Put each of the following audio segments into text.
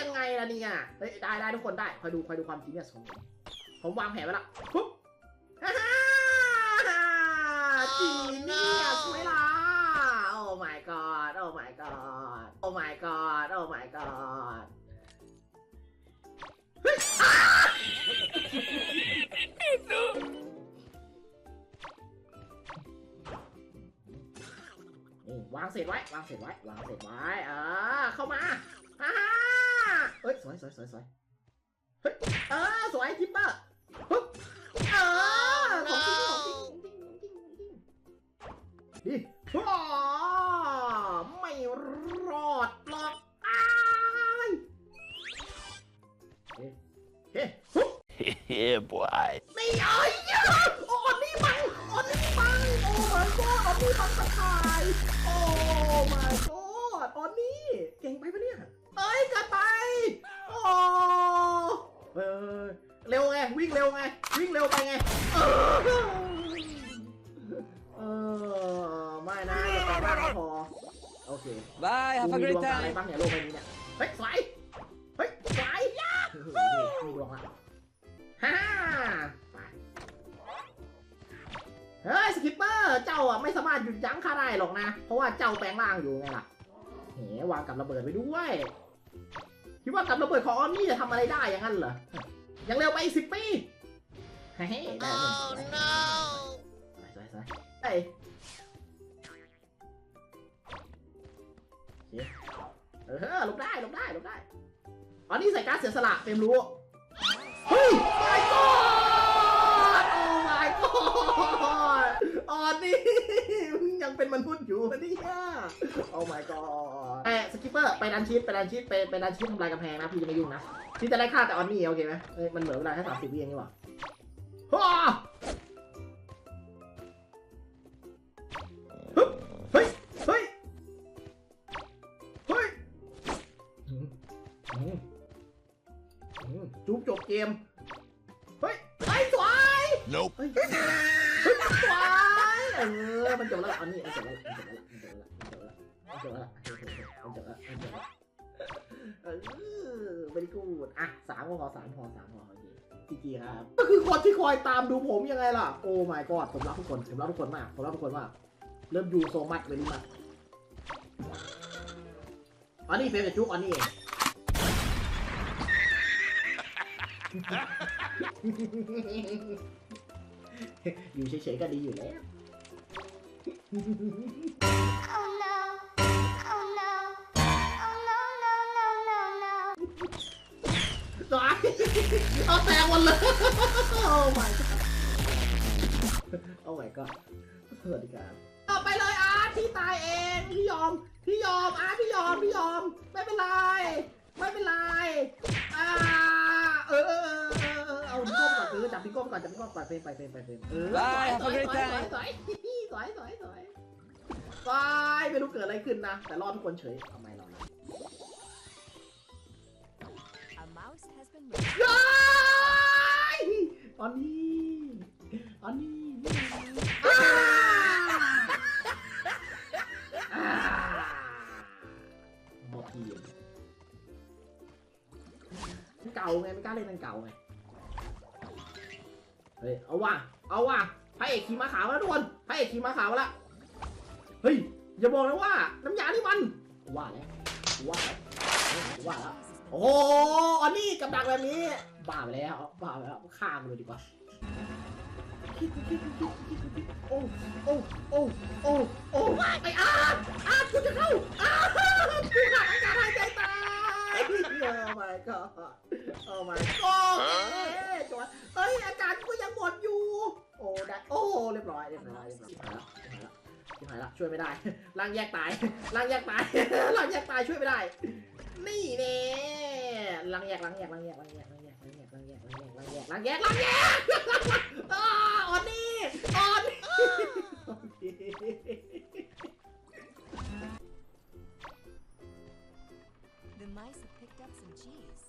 ยังไงล่ะเนี่ยเฮ้ยได้ได้ทุกคนได้คอยดูคอยดูความจริงเนี่ยสมผมผมวางแผนไว้ละปุ๊บฮ่าฮ่าจีเนี่ยสวยล่ะโอ้ my god โอ้ my god โอ้ my god โอ้ my god เฮ้ยอ้านี่วางเสร็จไว้ วางเสร็จไว้ วางเสร็จไว้ เออ เข้ามาฮ่าฮ่าเฮ้ย สวยสวยสวยสวยเฮ้ยเออสวยทิปเปอร์ปุ๊บเออของจริงของจริงของจริงของจริงของจริงนี่ว้าไม่รอดหรอกอ้ายเฮ้เฮ้ปุ๊บ yeah, boy. นี่เอ้ยโอ้อันนี่บังอันนี่บังโอ้ my god อันนี่บังตะข่ายโอ้ my god ไง วิ่งเร็วไปไง เออเออไม่นะอย่าไปบ้างก็พอ โอเค Bye, have กู a มีด great วงอะไร time. บ้างเนี่ยโลกใบนี้เนี่ย เฮ้ยสวยเฮ้ยสวยยามีดวงละฮ่าไปเฮ้ยสกิปเปอร์ เจ้าอะไม่สามารถหยุดยั้งข้าได้หรอกนะ เพราะว่าเจ้าแปลงร่างอยู่ไงล่ะเฮ้วางกับระเบิดไปด้วย คิดว่ากับระเบิดของออนนี่จะทำอะไรได้อย่างนั้นเหรอ ยังเร็วไปอีกสิบปีเฮ้ยได้หนึ่งสวยสวยสวยเฮ้ยโอเคเออหลบได้หลบได้หลบได้อันนี้ใส่การดเสียสละเต็มรู้เฮ้ย my god โอ้ my god อ๋อนี่มึงยังเป็นมนุษย์อยู่นะเนี่ยโอ้ my god แต่สกิปเปอร์ไปดันชีตไปดันชีตไปไปดันชีตทำลายกำแพงนะพี่จะไม่ยุ่งนะพี่จะได้ฆ่าแต่ออนนี่โอเคไหมเอ้ยมันเหลือเวลาแค่สามสิบวิเองนี่หว่าว้า เฮ้ย เฮ้ย เฮ้ยจุ๊บจบเกม เฮ้ยไอ้สวย Nope. เฮ้ยเฮ้สวยเออ มันจบแล้วล่ะอันนี้มันจบแล้วมันจบแล้วมันจบแล้วมันจบแล้วมันจบแล้วมันจบแล้วมันจบแล้วเออไม่ได้กูดอะสามพอสามพอสามพอ จีจีครับ ก็คือคนที่คอยตามดูผมยังไงล่ะ โอ้ my god ผมรักทุกคน ผมรักทุกคนมาก ผมรักทุกคนมาก เริ่มอยู่โซมัดเลยนี่มากอันนี้เฟรมกับจุ๊กอันนี้เองอยู่เฉยๆก็ดีอยู่แล้ว เอาแตกหมดเลย โอ้ my god โอ้ my god สวัสดีครับต่อไปเลยอาร์ตพี่ตายเองพี่ยอมพี่ยอมอาร์ตพี่ยอมพี่ยอม ไม่เป็นไร ไม่เป็นไรอ่าเออเออเออเออเออเอาพี่ก้มก่อนเออจับพี่ก้มก่อนจับพี่ก้มก่อนเฟรมไปเฟรมไปเฟรมเออ Bye, สวย have a great สวย time สวยสวยสวยสวยสวยสวยไม่รู้เกิดอะไรขึ้นนะ แต่รอดทุกคนเฉยทำไมเรา อันนี้ อันนี้นี่อ่าอ่าหมดทีมมันเก่าไงไม่กล้าเล่นมันเก่าไง เฮ้ย เอาว่ะ เอาว่ะพระเอกขี่ม้าขาวแล้วทุกคนพระเอกขี่ม้าขาวแล้ว เฮ้ย อย่าบอกนะว่า น้ำยานี่มัน ว่าแล้วว่าแล้วว่าแล้ว โอ้โหอันนี้กับดักแบบนี้บ้าไปแล้วบ้าไปแล้วฆ่ามันเลยดีกว่าโอ้โอ้โอ้โอ้โอ้ไออาร์ตอาร์ตกูจะเข้าอาร์ตกูขาดอากาศหายใจตายโอ้ my god โอ้ my god เอ้ยจวเอ้ยอากาศกูยังหมดอยู่ โอ้ได้โอ้เรียบร้อยเรียบร้อยเรียบร้อยหายละหายละหายละช่วยไม่ได้ร่างแยกตายร่างแยกตายร่างแยกตายช่วยไม่ได้ นี่เนี่ ลังแยกลังแยกลังแยกลังแยกลังแยกลังแยกลังแยกลังแยกลังแยกลังแยกลังแยกอ่าออนนี่ออนนี่ The mice have picked up some cheese.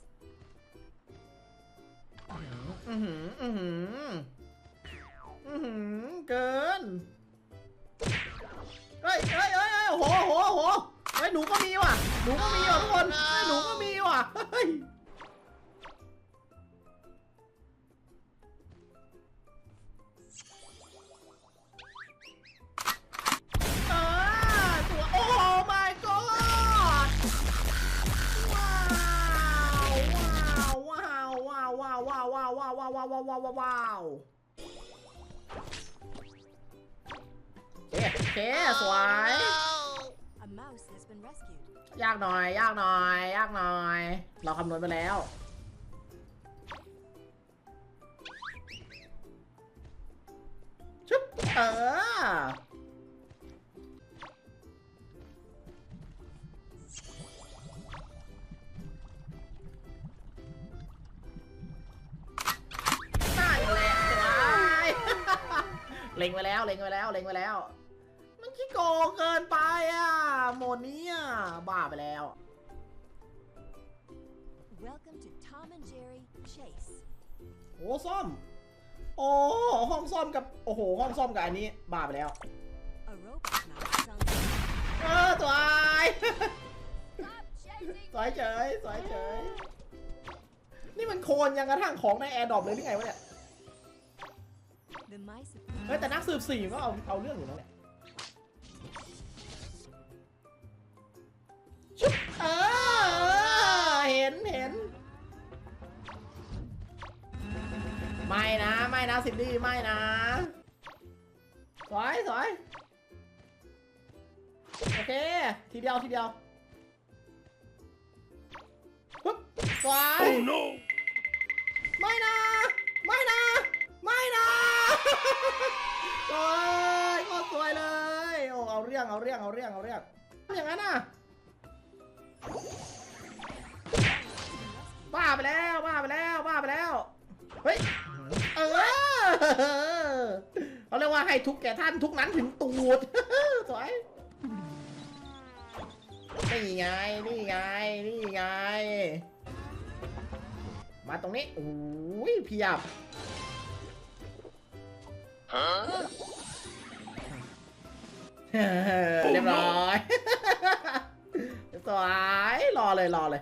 อือหืออือหืออือ หนูก็มีว่ะหนูก็มีว่ะทุกคนหนูก็มีว่ะเฮ้ยเออตัวโอ้ my god ว้าวว้าวว้าวว้าวว้าวว้าวว้าวว้าวว้าวว้าวว้าวว้าวโอเคสวย ยากหน่อย ยากหน่อย ยากหน่อย เราคำนวณไปแล้ว ชุบเออนั่นและสวยเล็งไว้แล้ว เล็งไว้แล้ว เล็งไว้แล้ว โกงเกินไปอะโหมดนี้อะบ้าไปแล้ว Welcome to Tom and Jerry Chase. โอ้ซ่อม โอ้ห้องซ่อมกับโอ้โหห้องซ่อมกับอันนี้บ้าไปแล้ว A robot mouse is on the เออสวย Stop chasing สวยเฉยสวยเฉยนี่มันโคนยังกระทั่งของในแอร์ดรอปเลยหรือไงวะเนี่ย The mice have picked เฮ้ย แต่นักสืบสี่ก็เอาเอาเรื่องอยู่แล้วเนี่ยชุ ไม่นะไม่นะซินดี้ไม่นะสวยสวยโอเค ทีเดียวทีเดียวปึ๊บสวย Oh no! ไม่นะ ไม่นะ ไม่นะโอ้ยโคตรสวยเลยโอ้เอาเรื่องเอาเรื่องเอาเรื่องเอาเรื่องอย่างนั้นน่ะบ้าไปแล้วบ้าไปแล้วบ้าไปแล้วเฮ้ยเออ เขาเรียกว่าให้ทุกแก่ท่านทุกนั้นถึงตูดสวยนี่ไงนี่ไงนี่ไง มาตรงนี้โอ้ยเพียบ Huh? เรียบร้อยสวยรอเลยรอเลย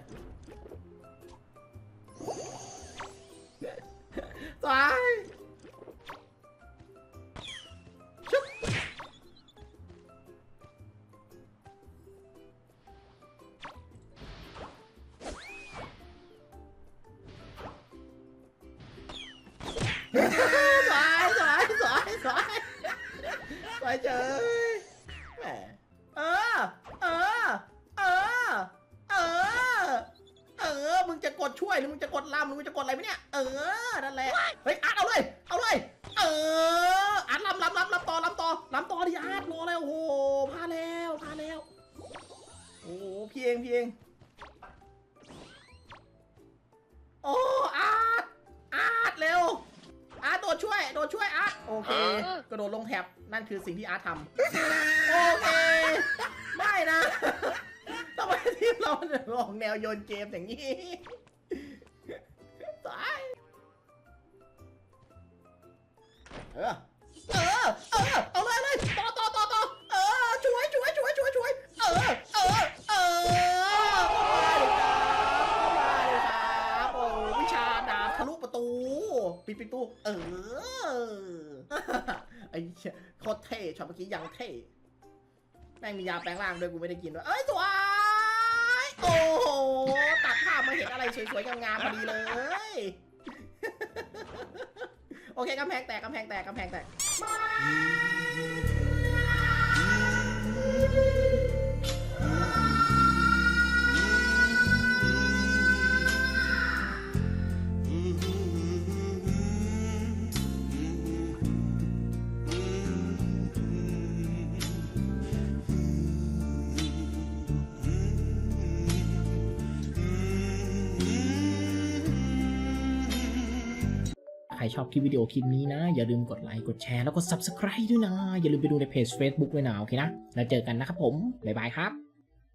วยเจอแหมเออ เออ เออ เออ เออ มึงจะกดช่วยหรือมึงจะกดลำหรือมึงจะกดอะไรไหมเนี่ย เออ นั่นแหละ เฮ้ยอาร์ตเอาเลย เอาเลย เอออาร์ตลำลำลำลำต่อลำต่อลำต่อดิอาร์ตรอเลยโอ้โหพาแล้วพาแล้ว โอ้โหเพียงเพียง แถบนั่นคือสิ่งที่อาร์ตทำโอเคไม่นะทำไมทีมเราถึงออกแนวโยนเกมอย่างนี้ตายเออเออเออเอาเลยเลยต่อต่อต่อต่อเออช่วยช่วยช่วยช่วยช่วยเออเออเออมาเลยครับโอ้วิชาดาบทะลุประตู ปิดประตูเออไอ้เหี้ยโคตรเท่ช็อตเมื่อกี้ยังเท่แม่งมียาแปลงร่างด้วยกูไม่ได้กินด้วยเอ้ยสวยโอ้โหตัดภาพมาเห็นอะไรสวยๆงามๆพอดีเลยโอเคกำแพงแตกกำแพงแตกกำแพงแตก ชอบคลิปวิดีโอคลิปนี้นะ อย่าลืมกดไลค์กดแชร์แล้วก็ Subscribe ด้วยนะ อย่าลืมไปดูในเพจ Facebook ด้วยนะโอเคนะ แล้วเจอกันนะครับผม บ๊ายบายครับ